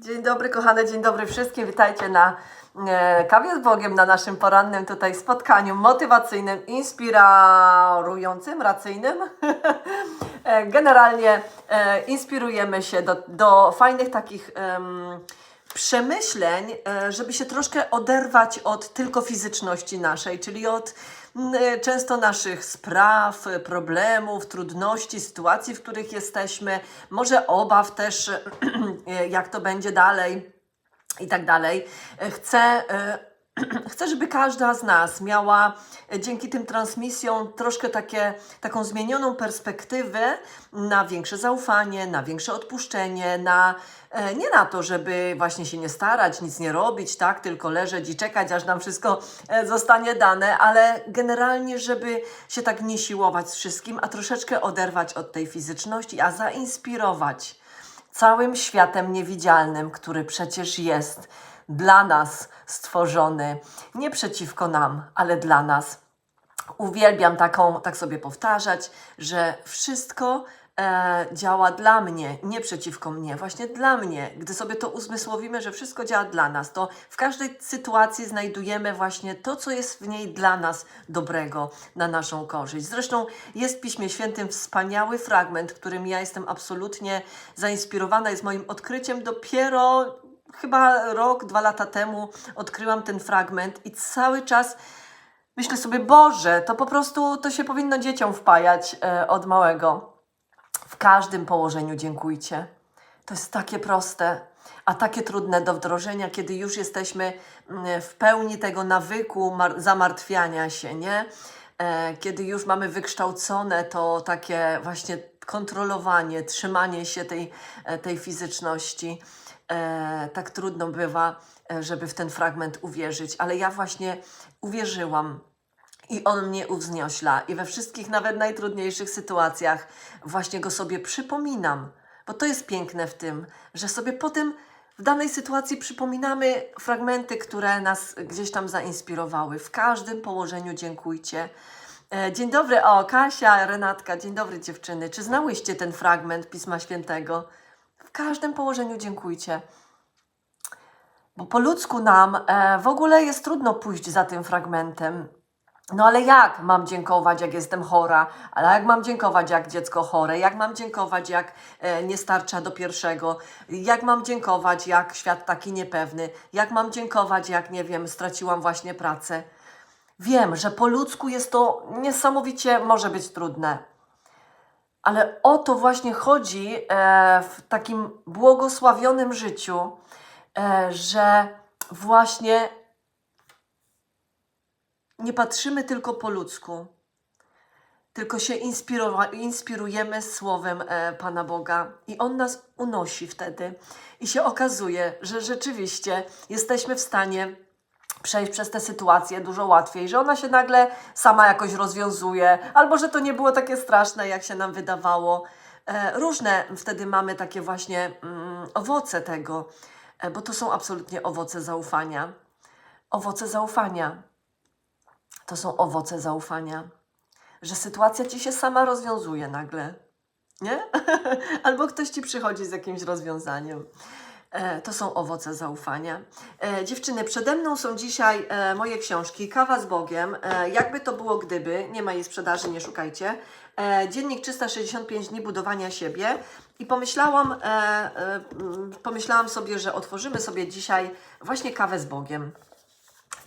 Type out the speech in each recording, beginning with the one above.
Dzień dobry, kochane, dzień dobry wszystkim. Witajcie na e, Kawie z Bogiem, na naszym porannym tutaj spotkaniu motywacyjnym, inspirującym, racyjnym. E, Generalnie e, inspirujemy się do, do fajnych takich przemyśleń, e, żeby się troszkę oderwać od tylko fizyczności naszej, czyli od e, często naszych spraw, problemów, trudności, sytuacji, w których jesteśmy, może obaw też, e, jak to będzie dalej i tak dalej. Chcę, chcę, żeby każda z nas miała e, dzięki tym transmisjom troszkę takie, taką zmienioną perspektywę na większe zaufanie, na większe odpuszczenie, na e, nie na to, żeby właśnie się nie starać, nic nie robić, tak, tylko leżeć i czekać, aż nam wszystko e, zostanie dane, ale generalnie, żeby się tak nie siłować z wszystkim, a troszeczkę oderwać od tej fizyczności, a zainspirować całym światem niewidzialnym, który przecież jest dla nas stworzony, nie przeciwko nam, ale dla nas. Uwielbiam taką, tak sobie powtarzać, że wszystko e, działa dla mnie, nie przeciwko mnie, właśnie dla mnie. Gdy sobie to uzmysłowimy, że wszystko działa dla nas, to w każdej sytuacji znajdujemy właśnie to, co jest w niej dla nas dobrego, na naszą korzyść. Zresztą jest w Piśmie Świętym wspaniały fragment, którym ja jestem absolutnie zainspirowana, jest moim odkryciem dopiero chyba rok, dwa lata temu odkryłam ten fragment i cały czas myślę sobie, Boże, to po prostu to się powinno dzieciom wpajać e, od małego. W każdym położeniu dziękujcie. To jest takie proste, a takie trudne do wdrożenia, kiedy już jesteśmy mm, w pełni tego nawyku mar- zamartwiania się, nie? E, kiedy już mamy wykształcone to takie właśnie kontrolowanie, trzymanie się tej, e, tej fizyczności. E, tak trudno bywa, e, żeby w ten fragment uwierzyć, ale ja właśnie uwierzyłam. I on mnie uwzniośla. I we wszystkich, nawet najtrudniejszych sytuacjach, właśnie go sobie przypominam. Bo to jest piękne w tym, że sobie potem w danej sytuacji przypominamy fragmenty, które nas gdzieś tam zainspirowały. W każdym położeniu dziękujcie. E, Dzień dobry, o Kasia, Renatka, dzień dobry dziewczyny. Czy znałyście ten fragment Pisma Świętego? Każdym położeniu dziękujcie. Bo po ludzku nam e, w ogóle jest trudno pójść za tym fragmentem. No ale jak mam dziękować, jak jestem chora? Ale jak mam dziękować, jak dziecko chore? Jak mam dziękować, jak e, nie starcza do pierwszego? Jak mam dziękować, jak świat taki niepewny? Jak mam dziękować, jak nie wiem, straciłam właśnie pracę? Wiem, że po ludzku jest to niesamowicie może być trudne. Ale o to właśnie chodzi e, w takim błogosławionym życiu, e, że właśnie nie patrzymy tylko po ludzku, tylko się inspirujemy słowem e, Pana Boga i On nas unosi wtedy. I się okazuje, że rzeczywiście jesteśmy w stanie przejść przez tę sytuację dużo łatwiej, że ona się nagle sama jakoś rozwiązuje, albo że to nie było takie straszne, jak się nam wydawało. E, różne wtedy mamy takie właśnie mm, owoce tego, e, bo to są absolutnie owoce zaufania. Owoce zaufania to są owoce zaufania, że sytuacja ci się sama rozwiązuje nagle, nie? Albo ktoś ci przychodzi z jakimś rozwiązaniem. E, to są owoce zaufania. E, dziewczyny, przede mną są dzisiaj e, moje książki Kawa z Bogiem. Jakby to było gdyby, nie ma jej sprzedaży, nie szukajcie. Dziennik 365 dni budowania siebie. I pomyślałam, pomyślałam sobie, że otworzymy sobie dzisiaj właśnie kawę z Bogiem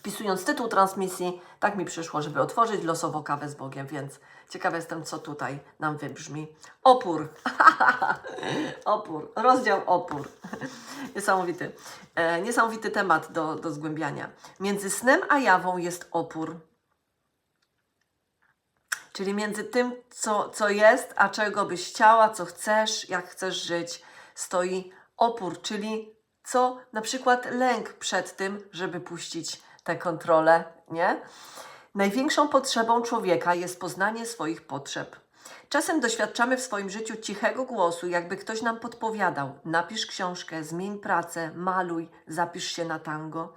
wpisując tytuł transmisji, tak mi przyszło, żeby otworzyć losowo kawę z Bogiem, więc ciekawa jestem, co tutaj nam wybrzmi. Opór. opór. Rozdział opór. Niesamowity. E, niesamowity temat do, do zgłębiania. Między snem a jawą jest opór. Czyli między tym, co, co jest, a czego byś chciała, co chcesz, jak chcesz żyć, stoi opór, czyli co na przykład lęk przed tym, żeby puścić tę kontrolę, nie? Największą potrzebą człowieka jest poznanie swoich potrzeb. Czasem doświadczamy w swoim życiu cichego głosu, jakby ktoś nam podpowiadał: napisz książkę, zmień pracę, maluj, zapisz się na tango.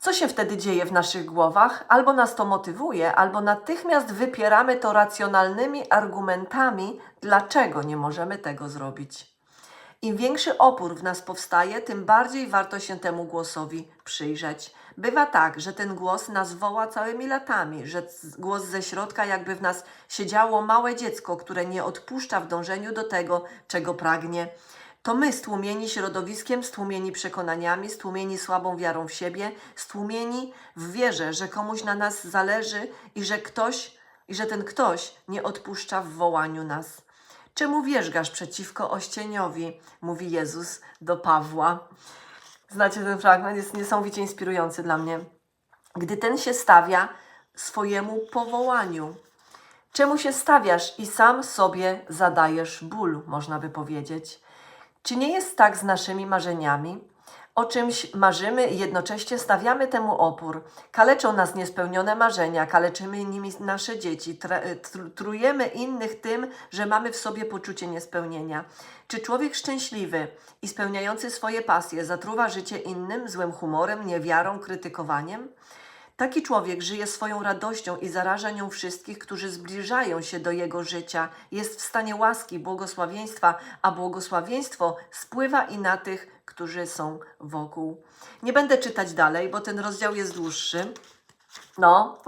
Co się wtedy dzieje w naszych głowach? Albo nas to motywuje, albo natychmiast wypieramy to racjonalnymi argumentami, dlaczego nie możemy tego zrobić. Im większy opór w nas powstaje, tym bardziej warto się temu głosowi przyjrzeć. Bywa tak, że ten głos nas woła całymi latami, że głos ze środka jakby w nas siedziało małe dziecko, które nie odpuszcza w dążeniu do tego, czego pragnie. To my, stłumieni środowiskiem, stłumieni przekonaniami, stłumieni słabą wiarą w siebie, stłumieni w wierze, że komuś na nas zależy i że ktoś, i że ten ktoś nie odpuszcza w wołaniu nas. Czemu wierzgasz przeciwko ościeniowi? Mówi Jezus do Pawła. Znacie ten fragment, jest niesamowicie inspirujący dla mnie. Gdy ten się stawia swojemu powołaniu. Czemu się stawiasz i sam sobie zadajesz ból, można by powiedzieć? Czy nie jest tak z naszymi marzeniami? O czymś marzymy i jednocześnie stawiamy temu opór. Kaleczą nas niespełnione marzenia, kaleczymy nimi nasze dzieci, tr- trujemy innych tym, że mamy w sobie poczucie niespełnienia. Czy człowiek szczęśliwy i spełniający swoje pasje zatruwa życie innym złym humorem, niewiarą, krytykowaniem? Taki człowiek żyje swoją radością i zaraża nią wszystkich, którzy zbliżają się do jego życia. Jest w stanie łaski, błogosławieństwa, a błogosławieństwo spływa i na tych, którzy są wokół. Nie będę czytać dalej, bo ten rozdział jest dłuższy. No,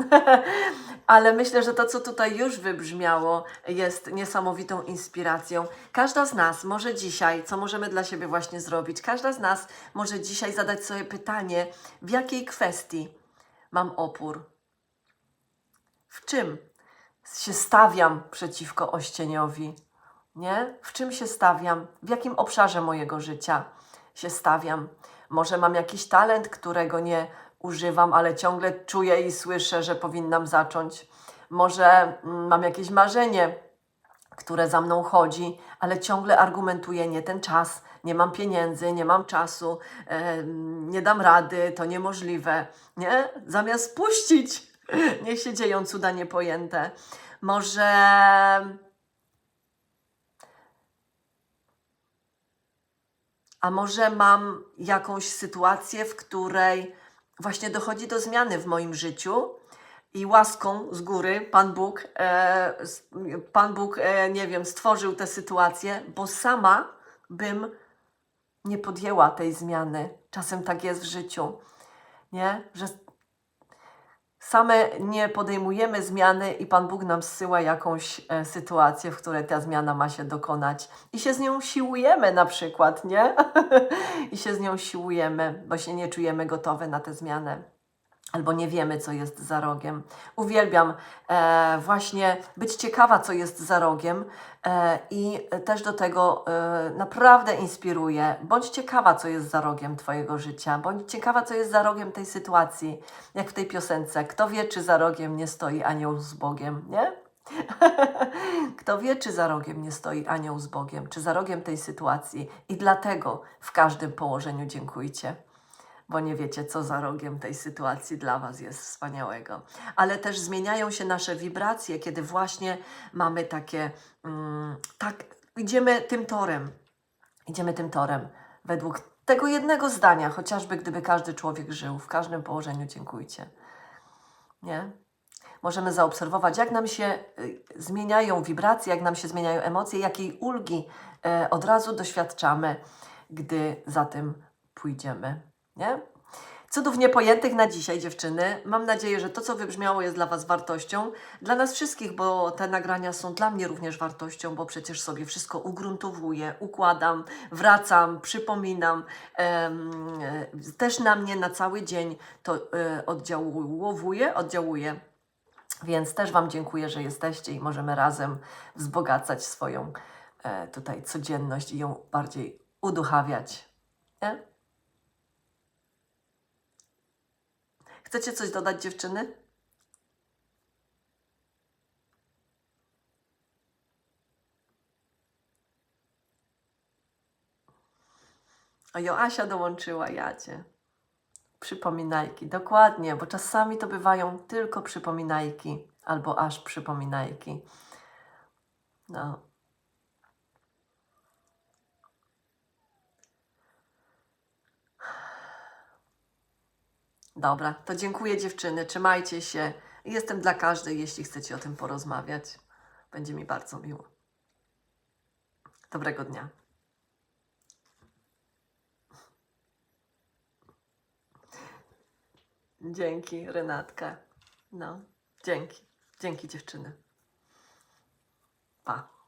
ale myślę, że to, co tutaj już wybrzmiało, jest niesamowitą inspiracją. Każda z nas może dzisiaj, co możemy dla siebie właśnie zrobić, każda z nas może dzisiaj zadać sobie pytanie, w jakiej kwestii mam opór? W czym się stawiam przeciwko ościeniowi? Nie? W czym się stawiam? W jakim obszarze mojego życia się stawiam? Może mam jakiś talent, którego nie używam, ale ciągle czuję i słyszę, że powinnam zacząć. Może mm, mam jakieś marzenie, które za mną chodzi, ale ciągle argumentuję, nie ten czas, nie mam pieniędzy, nie mam czasu, em, nie dam rady, to niemożliwe, nie? Zamiast puścić, niech się dzieją cuda niepojęte. Może A może mam jakąś sytuację, w której właśnie dochodzi do zmiany w moim życiu i łaską z góry Pan Bóg, e, Pan Bóg, e, nie wiem, stworzył tę sytuację, bo sama bym nie podjęła tej zmiany. Czasem tak jest w życiu, nie? Że same nie podejmujemy zmiany i Pan Bóg nam zsyła jakąś e, sytuację, w której ta zmiana ma się dokonać. I się z nią siłujemy na przykład, nie? I się z nią siłujemy, bo się nie czujemy gotowe na tę zmianę. Albo nie wiemy, co jest za rogiem. Uwielbiam e, właśnie być ciekawa, co jest za rogiem e, i też do tego e, naprawdę inspiruje. Bądź ciekawa, co jest za rogiem Twojego życia. Bądź ciekawa, co jest za rogiem tej sytuacji. Jak w tej piosence. Kto wie, czy za rogiem nie stoi anioł z Bogiem, nie? Kto wie, czy za rogiem nie stoi anioł z Bogiem, czy za rogiem tej sytuacji. I dlatego w każdym położeniu dziękujcie bo nie wiecie, co za rogiem tej sytuacji dla Was jest wspaniałego. Ale też zmieniają się nasze wibracje, kiedy właśnie mamy takie, mm, tak, idziemy tym torem, idziemy tym torem według tego jednego zdania, chociażby gdyby każdy człowiek żył, w każdym położeniu dziękujcie. Nie? Możemy zaobserwować, jak nam się y, zmieniają wibracje, jak nam się zmieniają emocje, jakiej ulgi e, od razu doświadczamy, gdy za tym pójdziemy. Nie? Cudów niepojętych na dzisiaj, dziewczyny. Mam nadzieję, że to, co wybrzmiało, jest dla Was wartością. Dla nas wszystkich, bo te nagrania są dla mnie również wartością, bo przecież sobie wszystko ugruntowuję, układam, wracam, przypominam. E, też na mnie na cały dzień to e, oddziałuje, oddziałuje. Więc też Wam dziękuję, że jesteście i możemy razem wzbogacać swoją e, tutaj codzienność i ją bardziej uduchawiać. Nie? Chcecie coś dodać, dziewczyny? O, Joasia dołączyła, Jacie. Przypominajki, dokładnie, bo czasami to bywają tylko przypominajki albo aż przypominajki. No. Dobra, to dziękuję dziewczyny, trzymajcie się. Jestem dla każdej, jeśli chcecie o tym porozmawiać. Będzie mi bardzo miło. Dobrego dnia. Dzięki, Renatka. No, dzięki. Dzięki dziewczyny. Pa.